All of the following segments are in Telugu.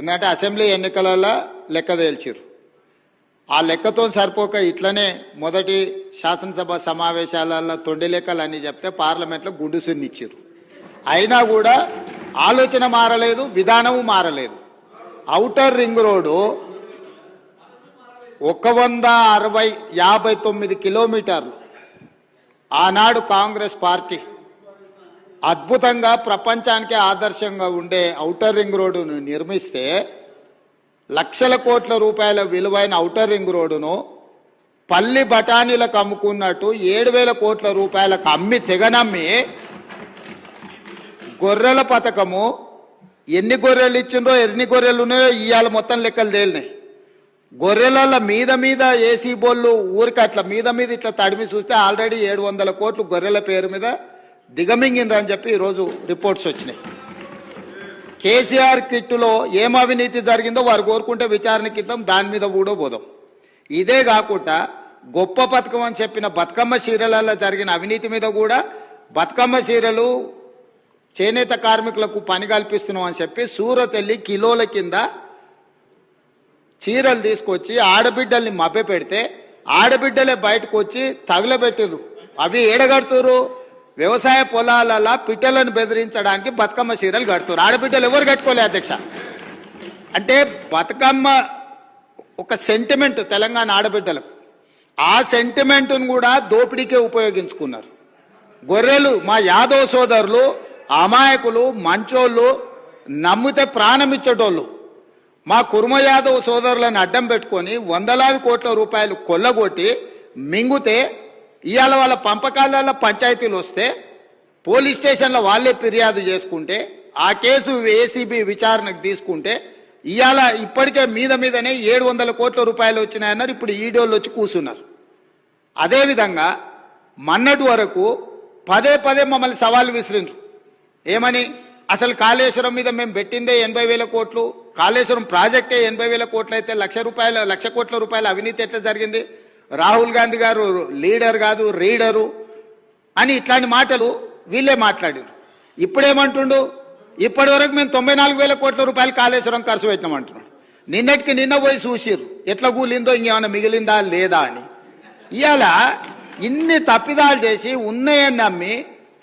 ఎందుకంటే అసెంబ్లీ ఎన్నికలలో లెక్క తేల్చిరు ఆ లెక్కతో సరిపోక ఇట్లనే మొదటి శాసనసభ సమావేశాలలో తొండి లెక్కలు అని చెప్తే పార్లమెంట్లో గుండు సున్నిచ్చారు అయినా కూడా ఆలోచన మారలేదు విధానము మారలేదు. ఔటర్ రింగ్ రోడ్డు ఒక వంద అరవై యాభై తొమ్మిది కిలోమీటర్లు. ఆనాడు కాంగ్రెస్ పార్టీ అద్భుతంగా ప్రపంచానికి ఆదర్శంగా ఉండే ఔటర్ రింగ్ రోడ్డును నిర్మిస్తే లక్షల కోట్ల రూపాయల విలువైన ఔటర్ రింగ్ రోడ్డును పల్లి బఠానీలకు అమ్ముకున్నట్టు ఏడు వేల కోట్ల రూపాయలకు అమ్మి తెగనమ్మి గొర్రెల పథకము ఎన్ని గొర్రెలు ఇచ్చిండ్రో ఎన్ని గొర్రెలు ఉన్నాయో ఇవాళ మొత్తం లెక్కలు తేలినాయి. గొర్రెల మీద మీద ఏసీ బోళ్ళు ఊరికి అట్లా మీద మీద ఇట్లా తడిమి చూస్తే ఆల్రెడీ ఏడు వందల కోట్లు గొర్రెల పేరు మీద దిగమింగిండ్రు అని చెప్పి ఈరోజు రిపోర్ట్స్ వచ్చినాయి. కేసీఆర్ కిట్టులో ఏం అవినీతి జరిగిందో వారు కోరుకుంటే విచారణకి ఇద్దాం దాని మీద కూడా పోదాం ఇదే కాకుండా గొప్ప పథకం అని చెప్పిన బతుకమ్మ చీరలలో జరిగిన అవినీతి మీద కూడా బతుకమ్మ చీరలు చేనేత కార్మికులకు పని కల్పిస్తున్నాం అని చెప్పి సూరత్ వెళ్ళి కిలోల కింద చీరలు తీసుకొచ్చి ఆడబిడ్డల్ని మభ్య పెడితే ఆడబిడ్డలే బయటకు వచ్చి తగులబెట్టిర్రు. అవి ఏడగడుతురు వ్యవసాయ పొలాలలో పిట్టలను బెదిరించడానికి బతుకమ్మ చీరలు కడుతున్నారు. ఆడబిడ్డలు ఎవరు కట్టుకోలే అధ్యక్ష? అంటే బతుకమ్మ ఒక సెంటిమెంట్ తెలంగాణ ఆడబిడ్డలకు. ఆ సెంటిమెంట్ను కూడా దోపిడీకే ఉపయోగించుకున్నారు. గొర్రెలు మా యాదవ్ సోదరులు అమాయకులు మంచోళ్ళు నమ్మితే ప్రాణం ఇచ్చేటోళ్ళు. మా కుర్మ యాదవ్ సోదరులను అడ్డం పెట్టుకొని వందలాది కోట్ల రూపాయలు కొల్లగొట్టి మింగుతే ఇవాళ వాళ్ళ పంపకాలలో పంచాయతీలు వస్తే పోలీస్ స్టేషన్లో వాళ్ళే ఫిర్యాదు చేసుకుంటే ఆ కేసు ఏసీబీ విచారణకు తీసుకుంటే ఇవాళ ఇప్పటికే మీద మీదనే ఏడు వందల కోట్ల రూపాయలు వచ్చినాయన్నారు ఇప్పుడు ఈడోళ్ళు వచ్చి కూర్చున్నారు అదేవిధంగా మన్నటి వరకు పదే పదే మమ్మల్ని సవాల్ విసిరిండ్రు ఏమని? అసలు కాళేశ్వరం మీద మేము పెట్టిందే ఎనభై వేల కోట్లు కాళేశ్వరం ప్రాజెక్టే ఎనభై వేల కోట్లు అయితే లక్ష రూపాయల లక్ష కోట్ల రూపాయల అవినీతి ఎట్లా జరిగింది? రాహుల్ గాంధీ గారు లీడర్ కాదు రీడరు అని ఇట్లాంటి మాటలు వీళ్ళే మాట్లాడారు ఇప్పుడేమంటుండు? ఇప్పటి వరకు మేము తొంభై నాలుగు వేల కోట్ల రూపాయలు కాళేశ్వరం ఖర్చు పెట్టినాం అంటున్నాడు. నిన్నటికి నిన్న పోయి చూసిర్రు. ఎట్లా కూలిందో ఇంకేమైనా మిగిలిందా లేదా అని. ఇవాళ ఇన్ని తప్పిదాలు చేసి ఉన్నాయని నమ్మి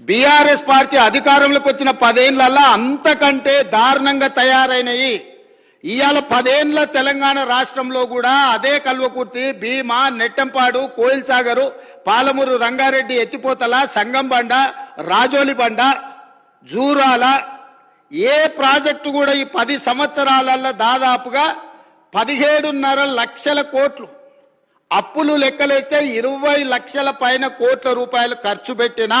బీఆర్ఎస్ పార్టీ అధికారంలోకి వచ్చిన పదేళ్ళలో అంతకంటే దారుణంగా తయారైనవి ఇవాళ పదేండ్ల తెలంగాణ రాష్ట్రంలో కూడా అదే కల్వకుర్తి భీమా నెట్టంపాడు కోయిల్సాగరు పాలమూరు రంగారెడ్డి ఎత్తిపోతల సంగంబండ రాజోలి బండ జూరాల ఏ ప్రాజెక్టు కూడా ఈ పది సంవత్సరాలలో దాదాపుగా పదిహేడున్నర లక్షల కోట్లు. అప్పులు లెక్కలైతే ఇరవై లక్షల పైన కోట్ల రూపాయలు ఖర్చు పెట్టినా.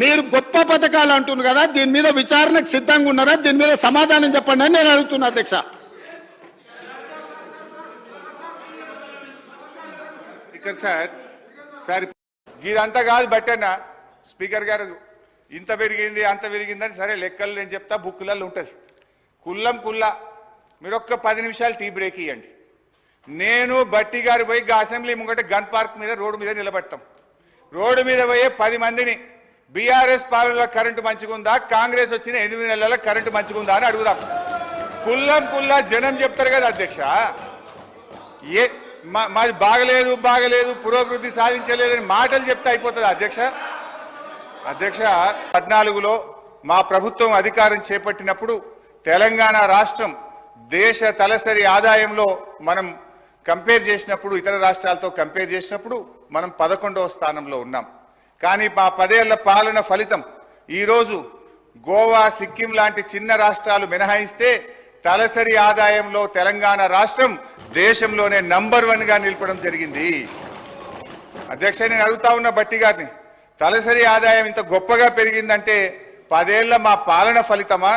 మీరు గొప్ప పథకాలు అంటున్నారు కదా దీని మీద విచారణకు సిద్ధంగా ఉన్నారా? దీని మీద సమాధానం చెప్పండి అని నేను అడుగుతున్నా అధ్యక్ష. స్పీకర్ సార్ సార్ ఇదంతా కాదు బట్టన్న స్పీకర్ గారు ఇంత పెరిగింది అంత పెరిగిందని సరే లెక్కలు నేను చెప్తా బుక్కులలో ఉంటుంది. కుల్లం కుల్ల మీరు ఒక్క పది నిమిషాలు టీ బ్రేక్ ఇవ్వండి నేను బట్టి గారు పోయి అసెంబ్లీ ముంగట గన్ పార్క్ మీద రోడ్డు మీద నిలబడతాం. రోడ్డు మీద పోయే పది మందిని బీఆర్ఎస్ పాలనలో కరెంటు మంచిగుందా కాంగ్రెస్ వచ్చిన ఎనిమిది నెలల కరెంటు మంచిగుందా అని అడుగుదాం. కుల్లం కుల్లా జనం చెప్తారు కదా అధ్యక్ష. ఏ మా- మాది బాగలేదు బాగలేదు పురోభివృద్ధి సాధించలేదని మాటలు చెప్తే అయిపోతుంది అధ్యక్ష? అధ్యక్ష పద్నాలుగులో మా ప్రభుత్వం అధికారం చేపట్టినప్పుడు తెలంగాణ రాష్ట్రం దేశ తలసరి ఆదాయంలో మనం కంపేర్ చేసినప్పుడు ఇతర రాష్ట్రాలతో కంపేర్ చేసినప్పుడు మనం పదకొండవ స్థానంలో ఉన్నాం. కానీ మా పదేళ్ళ పాలన ఫలితం ఈరోజు గోవా సిక్కిం లాంటి చిన్న రాష్ట్రాలు మినహాయిస్తే తలసరి ఆదాయంలో తెలంగాణ రాష్ట్రం దేశంలోనే నంబర్ వన్గా నిలపడం జరిగింది. అధ్యక్ష నేను అడుగుతా ఉన్న బట్టి గారిని తలసరి ఆదాయం ఇంత గొప్పగా పెరిగిందంటే పదేళ్ళ మా పాలన ఫలితమా?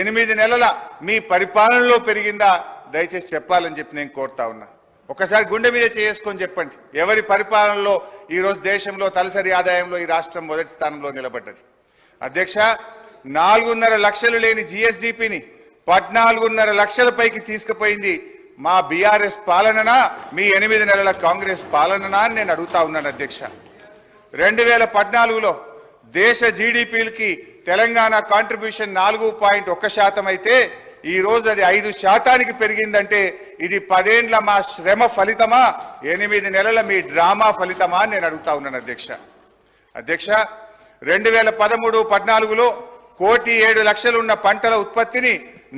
ఎనిమిది నెలల మీ పరిపాలనలో పెరిగిందా? దయచేసి చెప్పాలని చెప్పి నేను కోరుతా ఉన్నా. ఒకసారి గుండె మీద చేసుకొని చెప్పండి. ఎవరి పరిపాలనలో ఈరోజు దేశంలో తలసరి ఆదాయంలో ఈ రాష్ట్రం మొదటి స్థానంలో నిలబడ్డది. అధ్యక్ష నాలుగున్నర లక్షలు లేని జిఎస్డిపిని పద్నాలుగున్నర లక్షల పైకి తీసుకుపోయింది మా బీఆర్ఎస్ పాలననా మీ ఎనిమిది నెలల కాంగ్రెస్ పాలననా అని నేను అడుగుతా ఉన్నాను అధ్యక్ష. రెండు వేల పద్నాలుగులో దేశ జీడిపిలకి తెలంగాణ కాంట్రిబ్యూషన్ నాలుగు పాయింట్ ఒక్క శాతం అయితే ఈ రోజు అది ఐదు శాతానికి పెరిగిందంటే ఇది పదేండ్ల మా శ్రమ ఫలితమా? ఎనిమిది నెలల మీ డ్రామా ఫలితమా అని నేను అడుగుతా ఉన్నాను అధ్యక్ష. అధ్యక్ష రెండు వేల పదమూడు పద్నాలుగులో కోటి ఏడు లక్షలు ఉన్న పంటల ఉత్పత్తిని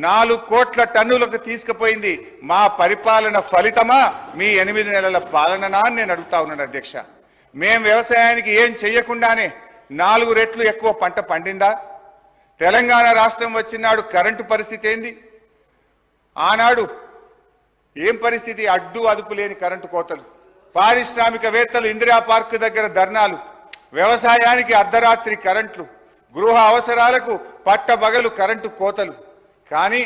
నాలుగు కోట్ల టన్నులకు తీసుకుపోయింది. మా పరిపాలన ఫలితమా? మీ ఎనిమిది నెలల పాలననా అని నేను అడుగుతా ఉన్నాను అధ్యక్ష. మేం వ్యవసాయానికి ఏం చెయ్యకుండానే నాలుగు రెట్లు ఎక్కువ పంట పండిందా? తెలంగాణ రాష్ట్రం వచ్చినాడు కరెంటు పరిస్థితి ఏంది? ఆనాడు ఏం పరిస్థితి? అడ్డు అదుపు లేని కరెంటు కోతలు. పారిశ్రామికవేత్తలు ఇందిరా పార్క్ దగ్గర ధర్నాలు. వ్యవసాయానికి అర్ధరాత్రి కరెంట్లు. గృహ అవసరాలకు పట్టబగలు కరెంటు కోతలు. కానీ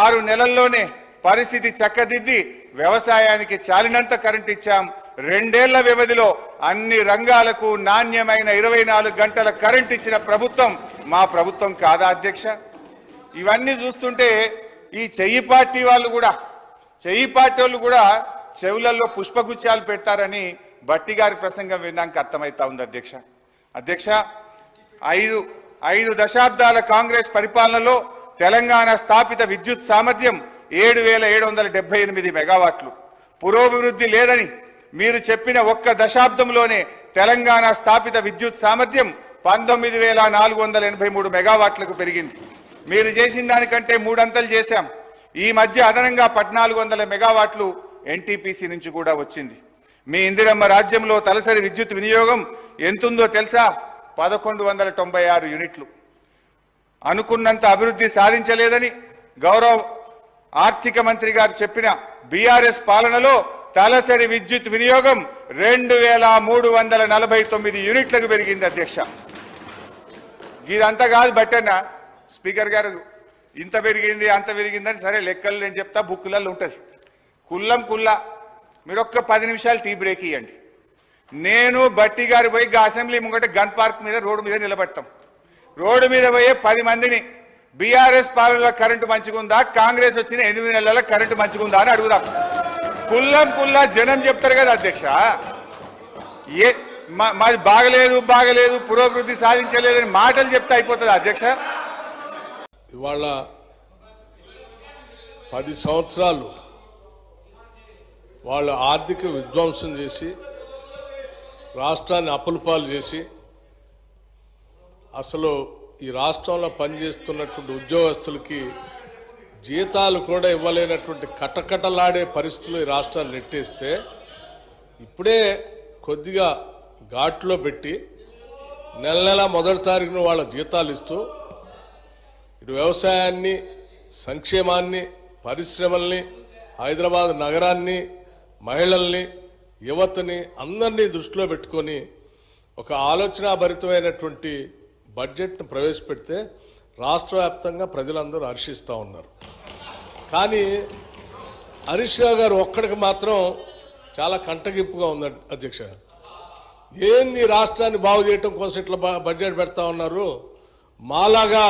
ఆరు నెలల్లోనే పరిస్థితి చక్కదిద్ది వ్యవసాయానికి చాలినంత కరెంట్ ఇచ్చాం. రెండేళ్ళ వ్యవధిలో అన్ని రంగాలకు నాణ్యమైన ఇరవై నాలుగు గంటల కరెంట్ ఇచ్చిన ప్రభుత్వం మా ప్రభుత్వం కాదా అధ్యక్ష? ఇవన్నీ చూస్తుంటే ఈ చెయ్యి పార్టీ వాళ్ళు కూడా చెయ్యి పార్టీ వాళ్ళు కూడా చెవులలో పుష్పగుచ్చాలు పెడతారని బట్టి గారి ప్రసంగం విన్నాక అర్థమవుతా ఉంది అధ్యక్ష. అధ్యక్ష ఐదు ఐదు దశాబ్దాల కాంగ్రెస్ పరిపాలనలో తెలంగాణ స్థాపిత విద్యుత్ సామర్థ్యం ఏడు వేల ఏడు వందల డెబ్బై ఎనిమిది మెగావాట్లు. పురోభివృద్ధి లేదని మీరు చెప్పిన ఒక్క దశాబ్దంలోనే తెలంగాణ స్థాపిత విద్యుత్ సామర్థ్యం పంతొమ్మిది వేల నాలుగు వందల ఎనభై మూడు మెగావాట్లకు పెరిగింది. మీరు చేసిన దానికంటే మూడంతలు చేశాం. ఈ మధ్య అదనంగా పద్నాలుగు వందల మెగావాట్లు ఎన్టీపీసీ నుంచి కూడా వచ్చింది. మీ ఇందిరమ్మ రాజ్యంలో తలసరి విద్యుత్ వినియోగం ఎంతుందో తెలుసా? పదకొండు వందల తొంభై ఆరు యూనిట్లు. అనుకున్నంత అభివృద్ధి సాధించలేదని గౌరవ ఆర్థిక మంత్రి గారు చెప్పిన బీఆర్ఎస్ పాలనలో తలసరి విద్యుత్ వినియోగం రెండు వేల మూడు వందల నలభై తొమ్మిది యూనిట్లకు పెరిగింది అధ్యక్ష. ఇదంతా కాదు బట్టన్న. స్పీకర్ గారు ఇంత పెరిగింది అంత పెరిగిందని సరే లెక్కలు నేను చెప్తా బుక్కులలో ఉంటుంది. కుల్లం కుల్ల మీరు ఒక్క పది నిమిషాలు టీ బ్రేక్ ఇవ్వండి నేను బట్టి గారు పోయి అసెంబ్లీ ముంగట గన్ పార్క్ మీద రోడ్డు మీద నిలబెడతాం. రోడ్డు మీద పోయే పది మందిని బీఆర్ఎస్ పాలనలో కరెంటు మంచిగుందా కాంగ్రెస్ వచ్చిన ఎనిమిది నెలల కరెంటు మంచిగుందా అని అడుగుదాం. కుల్లం కుల్లా జనం చెప్తారు కదా అధ్యక్ష. ఏ మాది బాగలేదు బాగలేదు పురోభివృద్ధి సాధించలేదని మాటలు చెప్తే అయిపోతుంది అధ్యక్ష. ఇవాళ పది సంవత్సరాలు వాళ్ళు ఆర్థిక విధ్వంసం చేసి రాష్ట్రాన్ని అప్పులపాలు చేసి అసలు ఈ రాష్ట్రంలో పనిచేస్తున్నటువంటి ఉద్యోగస్తులకి జీతాలు కూడా ఇవ్వలేనటువంటి కటకటలాడే పరిస్థితులు ఈ రాష్ట్రాన్ని నెట్టేస్తే ఇప్పుడే కొద్దిగా ఘాట్లో పెట్టి నెల నెల మొదటి తారీఖున వాళ్ళ జీతాలు ఇస్తూ ఇటు వ్యవసాయాన్ని సంక్షేమాన్ని పరిశ్రమల్ని హైదరాబాద్ నగరాన్ని మహిళల్ని యువతని అందరినీ దృష్టిలో పెట్టుకొని ఒక ఆలోచనాభరితమైనటువంటి బడ్జెట్ను ప్రవేశపెడితే రాష్ట్ర వ్యాప్తంగా ప్రజలందరూ హర్షిస్తూ ఉన్నారు. కానీ హరీష్ రావు గారు ఒక్కడికి మాత్రం చాలా కంటగింపుగా ఉంది అధ్యక్ష. ఏంది రాష్ట్రాన్ని బాగు చేయటం కోసం ఇట్లా బడ్జెట్ పెడతా ఉన్నారు? మాలాగా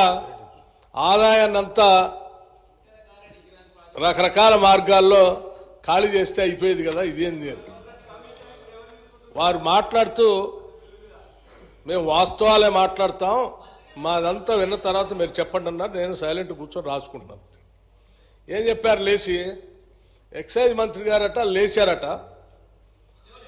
ఆదాయాన్ని అంతా రకరకాల మార్గాల్లో ఖాళీ చేస్తే అయిపోయేది కదా ఇదేంది అని. వారు మాట్లాడుతూ మేము వాస్తవాలే మాట్లాడతాం మాదంతా విన్న తర్వాత మీరు చెప్పండి అన్నారు నేను సైలెంట్ కూర్చొని రాసుకుంటున్నాను. ఏం చెప్పారు లేచి? ఎక్సైజ్ మంత్రి గారట లేచారట.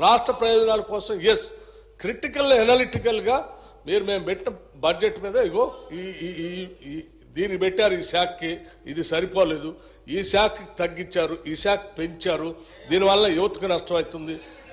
రాష్ట్ర ప్రయోజనాల కోసం ఎస్ క్రిటికల్ ఎనలిటికల్గా మీరు మేము పెట్టిన బడ్జెట్ మీద ఇగో ఈ ఈ- దీన్ని పెట్టారు ఈ శాఖకి ఇది సరిపోలేదు. ఈ శాఖకి తగ్గించారు ఈ శాఖ పెంచారు. దీనివల్ల యువతకు నష్టం అవుతుంది.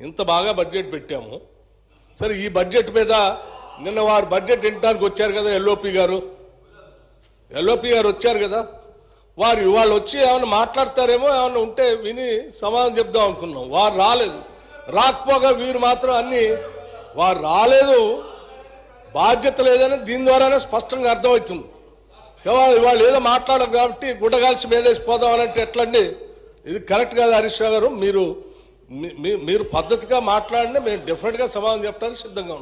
ఇంత బాగా బడ్జెట్ పెట్టాము. సరే ఈ బడ్జెట్ మీద నిన్న వారు బడ్జెట్ వినటానికి వచ్చారు కదా ఎల్ఓపి గారు? ఎల్ఓపి గారు వచ్చారు కదా? వారు ఇవాళ వచ్చి ఏమైనా మాట్లాడతారేమో ఏమైనా ఉంటే విని సమాధానం చెప్దాం అనుకున్నాం. వారు రాలేదు. రాకపోగా వీరు మాత్రం అన్ని వారు రాలేదు. బాధ్యత లేదని దీని ద్వారానే స్పష్టంగా అర్థమవుతుంది. కేవలం ఇవాళ ఏదో మాట్లాడరు కాబట్టి గుడ్డగాల్చి మీదేసి పోదాం అంటే ఎట్లండి? ఇది కరెక్ట్ కాదు హరీష్ గారు మీరు మీరు పద్ధతిగా మాట్లాడితే మేము డిఫరెంట్గా సమాధానం చెప్పడానికి సిద్ధంగా